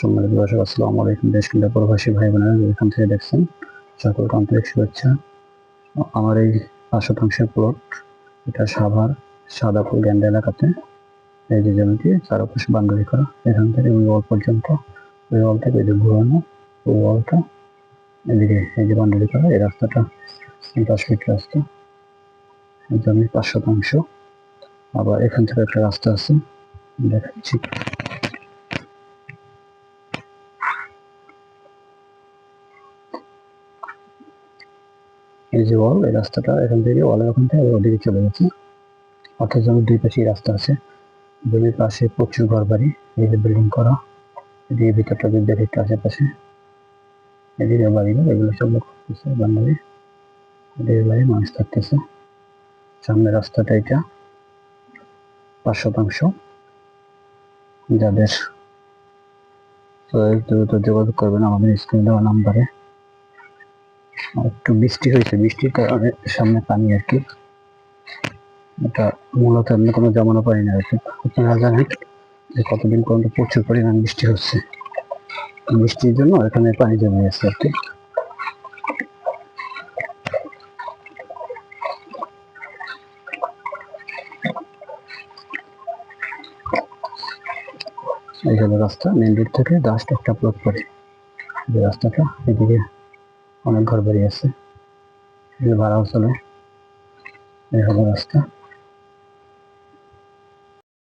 সম্মানিত দর্শক, আসসালামু আলাইকুম। দেশ কিংবা প্রবাসী ভাই বোনেরা এখান থেকে দেখছেন, সকলকে আন্তরিক শুভেচ্ছা। আমার এই পাঁচ শতাংশের প্লট, এটা সাভার, সাদাপুর গ্যান্ডা এলাকাতে। এই যে জমিটি চারপাশে বান্ডারি করা এখান থেকে ওই ওয়াল পর্যন্ত। ওই ওয়াল থেকে যে ঘুরানো, ওই ওয়ালটা এদিকে এই যে বান্ডারি করা, এই রাস্তাটা দশ ফিট রাস্তা। জমির পাঁচ শতাংশ আবার এখান থেকে একটা রাস্তা আছে। দেখাচ্ছি। এই যে ওয়াল, এই রাস্তাটা, এখান থেকে ওয়ালের ওখান থেকে ওদিকে চলে গেছে। অর্থাৎ জমির দুই পাশেই রাস্তা আছে জমির পাশে প্রচুর ঘর বাড়ি এই যে বিল্ডিং করা, এদিকে ভিতরটা যদি একটু আশেপাশে, এদিকে বাড়িঘর, এগুলো সব লোক করতেছে, বাঙালি। এদিকে বাড়ি মানুষ থাকতেছে। সামনে রাস্তাটা এটা পাঁচ শতাংশ যাদের। তো দ্রুত যোগাযোগ করবেন আমাদের স্ক্রিনে দেওয়া নাম্বারে। একটু বৃষ্টি হয়েছে। বৃষ্টির কারণে সামনে পানি আর কি। এটা মূলত এমনি কোনো জমানো পানি না। হয়েছে আপনারা জানেন যে কতদিন পর্যন্ত প্রচুর পরিমাণ বৃষ্টি হচ্ছে। বৃষ্টির জন্য এখানে পানি জমে গেছে আর কি। এই হলো রাস্তা, মেন রোড থেকে জাস্ট একটা প্লট পড়ে। যে রাস্তাটা এদিকে অনেক ঘর বাড়ি আছে। ভাড়াও চলে। এই হলো রাস্তা।